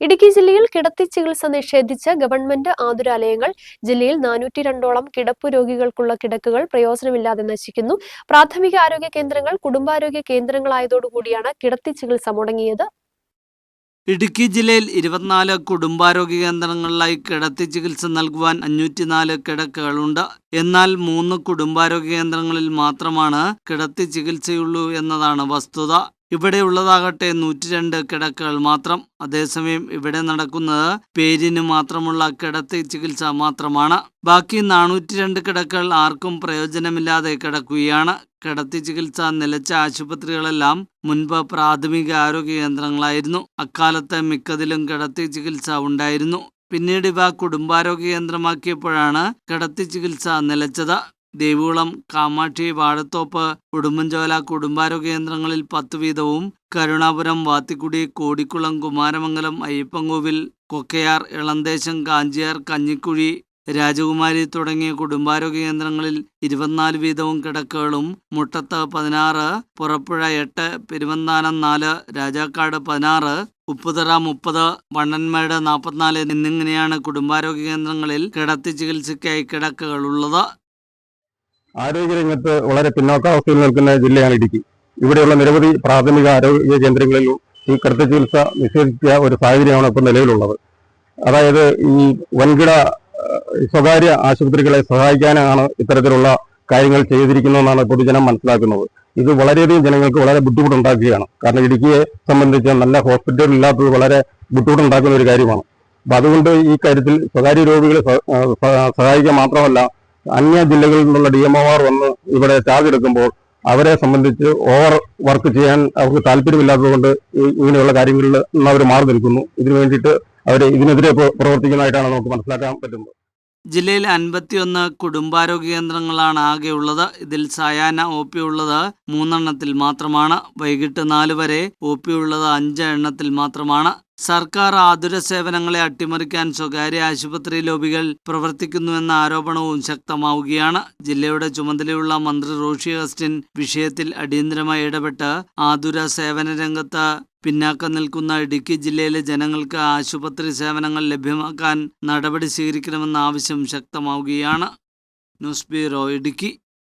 ഇടുക്കി ജില്ലയിൽ കിടത്തി ചികിത്സ നിഷേധിച്ച് ഗവൺമെന്റ് ആതുരാലയങ്ങൾ ജില്ലയിൽ നാനൂറ്റി രണ്ടോളം കിടപ്പ് രോഗികൾക്കുള്ള കിടക്കുകൾ പ്രയോജനമില്ലാതെ നശിക്കുന്നു. പ്രാഥമിക ആരോഗ്യ കേന്ദ്രങ്ങൾ കുടുംബാരോഗ്യ കേന്ദ്രങ്ങളായതോടുകൂടിയാണ് കിടത്തി ചികിത്സ മുടങ്ങിയത്. ഇടുക്കി ജില്ലയിൽ ഇരുപത്തിനാല് കുടുംബാരോഗ്യ കേന്ദ്രങ്ങളിലായി കിടത്തി ചികിത്സ നൽകുവാൻ അഞ്ഞൂറ്റിനാല് കിടക്കകളുണ്ട്. എന്നാൽ മൂന്ന് കുടുംബാരോഗ്യ കേന്ദ്രങ്ങളിൽ മാത്രമാണ് കിടത്തി ചികിത്സയുള്ളൂ എന്നതാണ് വസ്തുത. ഇവിടെയുള്ളതാകട്ടെ നൂറ്റിരണ്ട് കിടക്കകൾ മാത്രം. അതേസമയം ഇവിടെ നടക്കുന്നത് പേരിന് മാത്രമുള്ള കിടത്തി ചികിത്സ മാത്രമാണ്. ബാക്കി നാനൂറ്റി രണ്ട് കിടക്കകൾ ആർക്കും പ്രയോജനമില്ലാതെ കിടക്കുകയാണ്. കിടത്തി ചികിത്സ നിലച്ച ആശുപത്രികളെല്ലാം മുൻപ് പ്രാഥമിക ആരോഗ്യ കേന്ദ്രങ്ങളായിരുന്നു. അക്കാലത്ത് മിക്കതിലും കിടത്തി ചികിത്സ ഉണ്ടായിരുന്നു. പിന്നീട് ഇവ കുടുംബാരോഗ്യ കേന്ദ്രമാക്കിയപ്പോഴാണ് കിടത്തി ചികിത്സ നിലച്ചത്. ദേവികുളം കാമാക്ഷി വാഴത്തോപ്പ് ഉടുമ്പൻചോല കുടുംബാരോഗ്യ കേന്ദ്രങ്ങളിൽ പത്ത് വീതവും കരുണാപുരം വാത്തിക്കുടി കോടിക്കുളം കുമാരമംഗലം അയ്യപ്പൻകോവിൽ കൊക്കയാർ ഇളന്തേശം കാഞ്ചിയാർ കഞ്ഞിക്കുഴി രാജകുമാരി തുടങ്ങിയ കുടുംബാരോഗ്യ കേന്ദ്രങ്ങളിൽ ഇരുപത്തിനാല് വീതവും കിടക്കുകളും മുട്ടത്ത് പതിനാറ് പുറപ്പുഴ എട്ട് പെരുവന്താനം നാല് രാജാക്കാട് പതിനാറ് ഉപ്പുതറ മുപ്പത് വണ്ണന്മേട് നാൽപ്പത്തിനാല് എന്നിങ്ങനെയാണ് കുടുംബാരോഗ്യ കേന്ദ്രങ്ങളിൽ കിടത്തി ചികിത്സയ്ക്കായി കിടക്കകളുള്ളത്. ആരോഗ്യരംഗത്ത് വളരെ പിന്നോക്കാവസ്ഥയിൽ നിൽക്കുന്ന ജില്ലയാണ് ഇടുക്കി. ഇവിടെയുള്ള നിരവധി പ്രാഥമിക ആരോഗ്യ കേന്ദ്രങ്ങളിൽ ഈ കൃത്യ ചികിത്സ നിഷേധിച്ച ഒരു സാഹചര്യമാണ് ഇപ്പോൾ നിലവിലുള്ളത്. അതായത് ഈ വൻകിട സ്വകാര്യ ആശുപത്രികളെ സഹായിക്കാനാണ് ഇത്തരത്തിലുള്ള കാര്യങ്ങൾ ചെയ്തിരിക്കുന്നതെന്നാണ് പൊതുജനം മനസ്സിലാക്കുന്നത്. ഇത് വളരെയധികം ജനങ്ങൾക്ക് വളരെ ബുദ്ധിമുട്ടുണ്ടാക്കുകയാണ്. കാരണം ഇടുക്കിയെ സംബന്ധിച്ച് നല്ല ഹോസ്പിറ്റൽ ഇല്ലാത്തത് വളരെ ബുദ്ധിമുട്ടുണ്ടാക്കുന്ന ഒരു കാര്യമാണ്. അപ്പൊ അതുകൊണ്ട് ഈ കാര്യത്തിൽ സ്വകാര്യ രോഗികളെ സഹായിക്കുക മാത്രമല്ല അന്യ ജില്ലകളിൽ നിന്നുള്ള ഡി എംഒമാർ വന്ന് ഇവിടെ ചാർജ് എടുക്കുമ്പോൾ അവരെ സംബന്ധിച്ച് ഓവർ വർക്ക് ചെയ്യാൻ അവർക്ക് താല്പര്യമില്ലാത്തതുകൊണ്ട് ഇങ്ങനെയുള്ള കാര്യങ്ങളിൽ നിന്ന് അവർ മാറി നിൽക്കുന്നു. ഇതിനു വേണ്ടിയിട്ട് അവർ ഇതിനെതിരെ പ്രവർത്തിക്കുന്നതായിട്ടാണ് നമുക്ക് മനസ്സിലാക്കാൻ പറ്റുന്നത്. ജില്ലയിൽ അൻപത്തിയൊന്ന് കുടുംബാരോഗ്യ കേന്ദ്രങ്ങളാണ് ആകെയുള്ളത് ഇതിൽ സായാഹ്ന ഒ പി ഉള്ളത് മൂന്നെണ്ണത്തിൽ മാത്രമാണ്. വൈകിട്ട് നാല് വരെ ഒ പി ഉള്ളത് അഞ്ച് എണ്ണത്തിൽ മാത്രമാണ്. സർക്കാർ ആതുര സേവനങ്ങളെ അട്ടിമറിക്കാൻ സ്വകാര്യ ആശുപത്രി ലോബികൾ പ്രവർത്തിക്കുന്നുവെന്ന ആരോപണവും ശക്തമാവുകയാണ്. ജില്ലയുടെ ചുമതലയുള്ള മന്ത്രി റോഷി അഗസ്റ്റിൻ വിഷയത്തിൽ അടിയന്തരമായി ഇടപെട്ട് ആതുര സേവന രംഗത്ത് പിന്നാക്കം നിൽക്കുന്ന ഇടുക്കി ജില്ലയിലെ ജനങ്ങൾക്ക് ആശുപത്രി സേവനങ്ങൾ ലഭ്യമാക്കാൻ നടപടി സ്വീകരിക്കണമെന്ന ആവശ്യം ശക്തമാവുകയാണ്. News bureau Idukki.